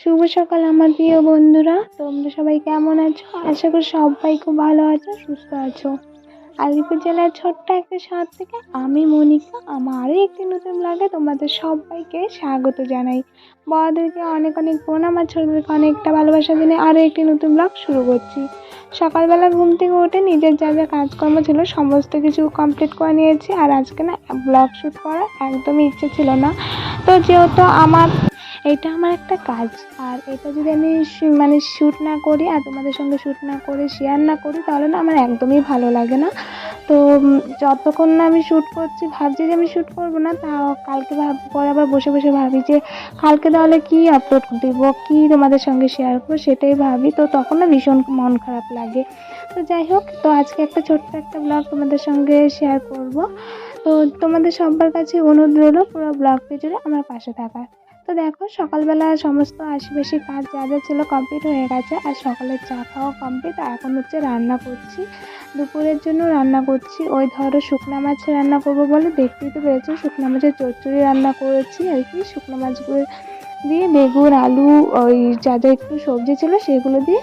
শুভ সকাল আমার প্রিয় বন্ধুরা। তোমরা সবাই কেমন আছো? আশা করি সবাই খুব ভালো আছো, সুস্থ আছো। আলিপুর জেলার ছোট্ট একটা শহর থেকে আমি মনিকা, আমার আরও একটি নতুন ব্লগে তোমাদের সবাইকে স্বাগত জানাই। বড়দেরকে অনেক অনেক প্রণাম আর ছোটোদেরকে অনেকটা ভালোবাসা দিনে আরও একটি নতুন ব্লগ শুরু করছি। সকালবেলা ঘুম থেকে উঠে নিজের যা যা কাজকর্ম ছিল সমস্ত কিছু কমপ্লিট করে নিয়েছি। আর আজকে না ব্লগ শ্যুট করার একদমই ইচ্ছে ছিল না। তো যেহেতু আমার এটা আমার একটা কাজ। আর এটা যদি আমি মানে শ্যুট না করি আর তোমাদের সঙ্গে শ্যুট না করে শেয়ার না করি, তাহলে না আমার একদমই ভালো লাগে না। তো যতক্ষণ না আমি শ্যুট করছি, ভাবছি যে আমি শ্যুট করব না, তা কালকে ভাব, পরে আবার বসে বসে ভাবি যে কালকে তাহলে কী আপলোড দেবো, কী তোমাদের সঙ্গে শেয়ার করব সেটাই ভাবি। তো তখন না ভীষণ মন খারাপ লাগে। তো যাই হোক, তো আজকে একটা ছোট্ট একটা ব্লগ তোমাদের সঙ্গে শেয়ার করব। তো তোমাদের সবার কাছে অনুরোধ রইল পুরো ব্লগটি জুড়ে আমার পাশে থাকার তো দেখো, সকালবেলা সমস্ত আশেপাশে কাজ যা যা ছিল কমপ্লিট হয়ে গেছে। আর সকালের চা খাওয়া কমপ্লিট আর এখন হচ্ছে রান্না করছি। দুপুরের জন্য রান্না করছি। ওই ধরো শুকনো মাছ রান্না করব বলে, দেখতেই তো পেরেছ শুকনো মাছের চচ্চড়ি রান্না করেছি আর কি। শুকনো মাছগুলো দিয়ে বেগুন, আলু, ওই যা যা একটু সবজি ছিল সেগুলো দিয়ে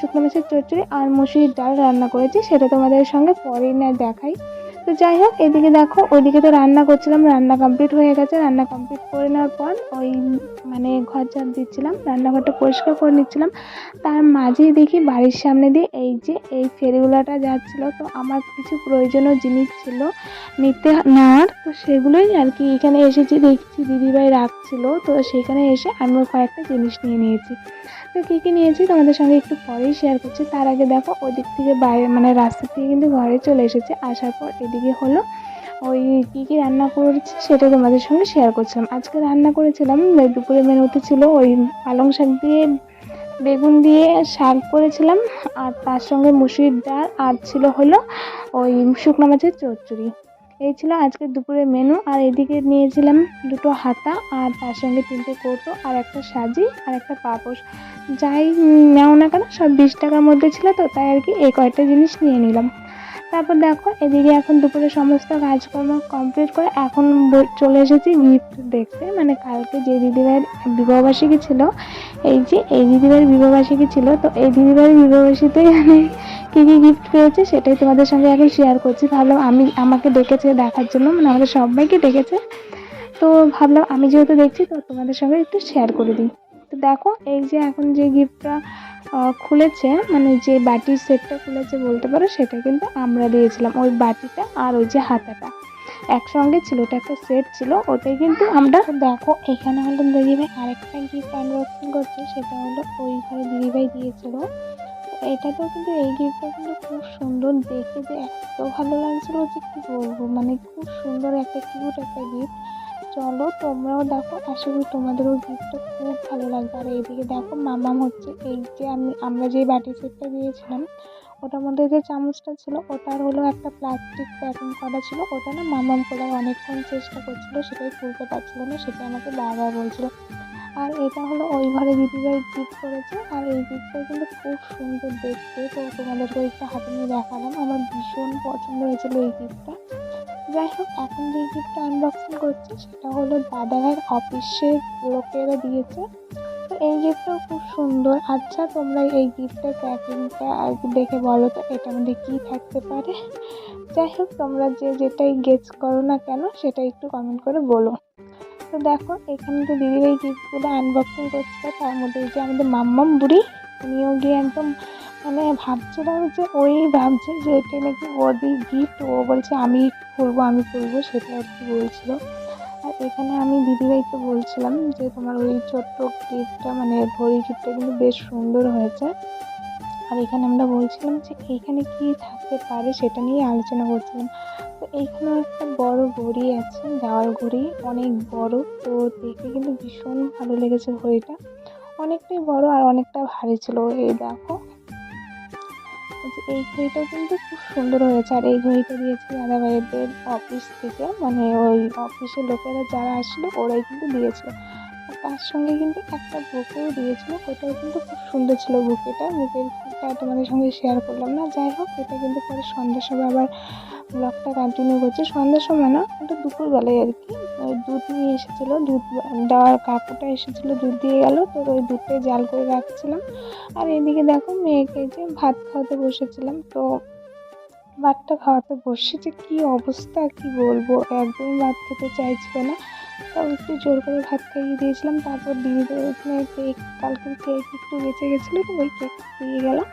শুকনো মাছের চচ্চড়ি আর মুসুরির ডাল রান্না করেছি। সেটা তোমাদের সঙ্গে পরেই না দেখাই। তো যাই হোক, এদিকে দেখো ওইদিকে তো রান্না করছিলাম, রান্না কমপ্লিট হয়ে গেছে। রান্না কমপ্লিট করে নেওয়ার পর ওই মানে ঘর ঝাড় দিচ্ছিলাম, রান্নাঘরটা পরিষ্কার করে নিচ্ছিলাম। তার মাঝেই দেখি বাড়ির সামনে দিয়ে এই যে, এই ফেরিগুলাটা যাচ্ছিল। তো আমার কিছু প্রয়োজনীয় জিনিস ছিল নিতে নেওয়ার, তো সেগুলোই আর কি এখানে এসেছি, দেখছি দিদিভাই রাখছিল। তো সেখানে এসে আমিও কয়েকটা জিনিস নিয়ে নিয়েছি। তো কী কী নিয়েছি তোমাদের সঙ্গে একটু পরেই শেয়ার করছি। তার আগে দেখো ওই দিক থেকে বাইরে মানে রাস্তা থেকে কিন্তু ঘরে চলে এসেছে। আসার পর হলো। ওই কী কী রান্না করেছি সেটা তোমাদের সঙ্গে শেয়ার করছিলাম। আজকে রান্না করেছিলাম দুপুরে মেনুতে ছিল ওই পালং শাক দিয়ে, বেগুন দিয়ে শাক করেছিলাম, আর তার সঙ্গে মুসুরির ডাল, আর ছিল হলো ওই শুকনো মাছের চচ্চড়ি। এই ছিল আজকের দুপুরের মেনু, আর এদিকে নিয়েছিলাম দুটো হাতা, আর তার সঙ্গে তিনটে কৌটো, আর একটা সাজি, আর একটা পাপোশ। যাই নেও না কেন, সব বিশ টাকার মধ্যে ছিল তো, তাই আর কি এই কয়েকটা জিনিস নিয়ে নিলাম। তারপর দেখো, এদিকে এখন দুপুরে সমস্ত কাজকর্ম কমপ্লিট করে এখন চলে এসেছি গিফট দেখতে। মানে কালকে যে দিদিভাইয়ের বিবাহবার্ষিকী ছিল, এই যে এই দিদিভাইয়ের বিবাহবার্ষিকী ছিল, তো এই দিদিভাইয়ের বিবাহবার্ষিকীতে মানে কী কী গিফট পেয়েছে সেটাই তোমাদের সঙ্গে এখন শেয়ার করছি। ভাবলাম আমি, আমাকে ডেকেছে দেখার জন্য মানে আমাদের সবাইকে ডেকেছে। তো ভাবলাম আমি যেহেতু দেখছি, তো তোমাদের সঙ্গে একটু শেয়ার করে দিই। তো দেখো, এই যে এখন যে গিফটটা খুলেছে মানে যে বাটির সেটটা খুলেছে বলতে পারো, সেটা কিন্তু আমরা দিয়েছিলাম ওই বাটিটা আর ওই যে হাতাটা। একসঙ্গে ছিল, ওটা একটা সেট ছিল, ওটাই কিন্তু আমরা দেখো, এখানে হলো দিদিভাই আরেকটা গিফট আনবক্সিং করছে, সেটা হলো ওই ঘরে দিদিভাই দিয়েছিল। এটা তো কিন্তু এই গিফটটা কিন্তু খুব সুন্দর, দেখে যে এত ভালো লাগছিল যে কী বলব মানে খুব সুন্দর একটা কিউট একটা গিফট চলো তোমরাও দেখো, আশা করি তোমাদেরও গিফটটা খুব ভালো লাগবে। আর এইদিকে দেখো মামাম হচ্ছে, এই যে আমি, আমরা যে বাটি সেটটা দিয়েছিলাম, ওটার মধ্যে যে চামচটা ছিল, ওটার হলো একটা প্লাস্টিক প্যাকিং করা ছিল, ওটা না মামাম করে অনেকক্ষণ চেষ্টা করছিল, সেটাই খুলতে পারছিল না, সেটা আমাকে বারবার বলছিল। আর এটা হলো ওই ঘরে দিদিভাই গিফট করেছে, আর এই গিফটটা কিন্তু খুব সুন্দর দেখতে। তো তোমাদেরকে একটু হাতে নিয়ে দেখালাম, আমার ভীষণ পছন্দ হয়েছিল এই গিফটটা যাই হোক, এখন যে গিফটটা আনবক্সিং করছি, সেটা হলো দাদাভাইয়ের অফিসের লোকেরা দিয়েছে। তো এই গিফটটাও খুব সুন্দর। আচ্ছা তোমরা এই গিফটের প্যাকিংটা দেখে বলো তো, এটার মধ্যে কী থাকতে পারে? যাই হোক, তোমরা যে যেটাই গেস করো না কেন, সেটা একটু কমেন্ট করে বলো। তো দেখো, এখানে তো দিদির এই গিফটগুলো আনবক্সিং করছে, তার মধ্যে যে আমাদের মাম্মাম বুড়ি, উনিও গিয়ে একদম মানে ভাবছিলাম যে, ওই ভাবছে যে, এটা নাকি ওরই গিফট ও বলছে, আমি করব, আমি করব, সেটা আর কি বলছিল। আর এখানে আমি দিদিভাইকে বলছিলাম যে, তোমার ওই ছোট্ট গিফটটা মানে ঘড়ি গিফটটা কিন্তু বেশ সুন্দর হয়েছে। আর এখানে আমরা বলছিলাম যে, এইখানে কি থাকতে পারে সেটা নিয়ে আলোচনা করছিলাম। তো এইখানেও একটা বড় ঘড়ি আছে, দেওয়াল ঘড়ি, অনেক বড়। তো দেখে কিন্তু ভীষণ ভালো লেগেছে ঘড়িটা। অনেকটাই বড় আর অনেকটা ভারী ছিল। এই দেখো এই ঘড়িটা কিন্তু খুব সুন্দর হয়েছে। আর এই ঘড়িটা দিয়েছে দাদাভাইদের অফিস থেকে। মানে ওই অফিসের লোকেরা যারা আসলো, ওরাই কিন্তু দিয়েছিল। তার সঙ্গে কিন্তু একটা বুকেও দিয়েছিল। ওটাও কিন্তু খুব সুন্দর ছিল বুকেটা বুকের ফুলটা তোমাদের সঙ্গে শেয়ার করলাম না। যাই হোক, এটা কিন্তু পরে সন্ধ্যার সময় আবার ব্লগটা কন্টিনিউ করছে। সন্ধ্যার সময় না ওটা দুপুরবেলায় আর কি দুধ নিয়ে এসেছিল, দুধ দেওয়ার কাকুটা এসেছিল, দুধ দিয়ে গেল, তো ওই দুধটাই জাল করে রাখছিলাম। আর এদিকে দেখো মেয়েকে যে ভাত খাওয়াতে বসেছিলাম, তো ভাতটা খাওয়াতে বসে যে কী অবস্থা, কি বলব? একদমই ভাত খেতে চাইছিল না। তাও একটু জোর করে ভাত খাইয়ে দিয়েছিলাম, তারপর দিদিদের ওখানে কেক কালকের কেক একটু বেঁচে গেছিল, তো ওই কেক দিয়ে গেলাম।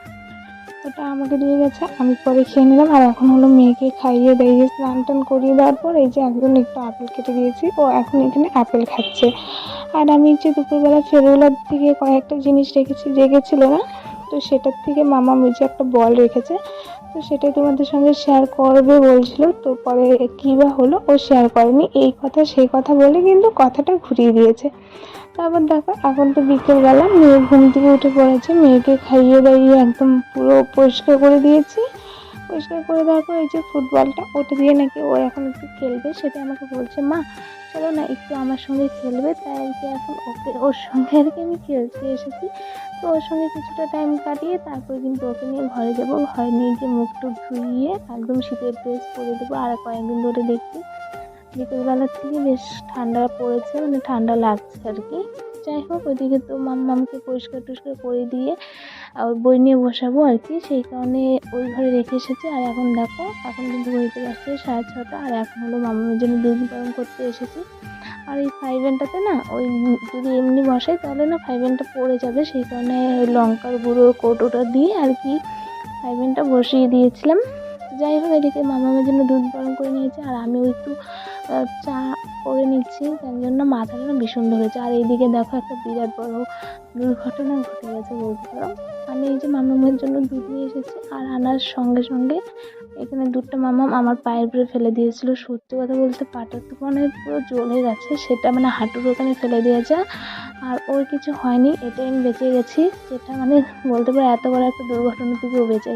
ওটা আমাকে দিয়ে গেছে, আমি পরে খেয়ে নিলাম। আর এখন হলো মেয়েকে খাইয়ে দাইয়ে স্নান টান করিয়ে দেওয়ার পর এই যে একজন একটু আপেল কেটে দিয়েছি, ও এখন এখানে আপেল খাচ্ছে। আর আমি যে দুপুরবেলা ফেরোলার দিকে কয়েকটা জিনিস রেখেছি জেগেছিলো না, তো সেটার থেকে মামা যে একটা বল রেখেছে। তো সেটাই তোমাদের সঙ্গে শেয়ার করবে বলছিল। তো পরে কী বা হলো, ও শেয়ার করেনি। এই কথা, সেই কথা বলে কিন্তু কথাটা ঘুরিয়ে দিয়েছে। তারপর দেখো, এখন তো বিকেলবেলা মেয়ে ঘুম থেকে উঠে পড়েছে। মেয়েকে খাইয়ে দাইয়ে একদম পুরো পরিষ্কার করে দিয়েছি। পরিষ্কার করে দেওয়ার পর এই যে ফুটবলটা, ওটা দিয়ে নাকি ও এখন একটু খেলবে? সেটা আমাকে বলছে, মা, চলো না, একটু আমার সঙ্গে খেলবে। তাই আর কি এখন ওকে, ওর সঙ্গে আর কি আমি খেলতে এসেছি। তো ওর সঙ্গে কিছুটা টাইম কাটিয়ে তারপর কিন্তু ওকে নিয়ে ঘরে যাব। ঘরে নিয়ে গিয়ে মুখ টুক ধুইয়ে একদম শীতের ড্রেস পরে দেবো। আর কয়েকদিন ধরে দেখছি বিকেলবেলার থেকে বেশ ঠান্ডা পড়েছে মানে ঠান্ডা লাগছে আর কি। যাই হোক ওদিকে তো মাম্মামকে পরিষ্কার টরিষ্কার করে দিয়ে বই নিয়ে বসাবো আর কি। সেই কারণে ওই ঘরে রেখে এসেছি। আর এখন দেখো, এখন কিন্তু বইতে যাচ্ছে সাড়ে ছটা। আর এখন হলো মামামের জন্য দুধ গরম করতে এসেছি। আর এই ফাইভেনটাতে না, ওই যদি এমনি বসাই তাহলে না ফাইভেনটা পড়ে যাবে। সেই কারণে লঙ্কার গুঁড়ো, কৌটোটা দিয়ে আর কি ফাইভেনটা বসিয়ে দিয়েছিলাম। যাই হোক, এদিকে মামামের জন্য দুধ গরম করে নিয়েছি। আর আমিও একটু চা করে নিচ্ছি। তার জন্য মাথাটা ভীষণ ধরেছে আর এইদিকে দেখো একটা বিরাট বড় দুর্ঘটনা ঘটে গেছে বলতে পারো। আমি এই যে মামামের জন্য দুধ নিয়ে এসেছি আর আনার সঙ্গে সঙ্গে এখানে দুধটা মামাম আমার পায়ের উপরে ফেলে দিয়েছিল। সত্যি কথা বলতে পাটা তো মানে পুরো জ্বলে গেছে, সেটা মানে হাঁটুর ওখানে ফেলে দিয়েছে আর ওর কিছু হয়নি, এটাই আমি বেঁচে গেছি, যেটা মানে বলতে পারো এত বড় একটা দুর্ঘটনা থেকেও বেঁচে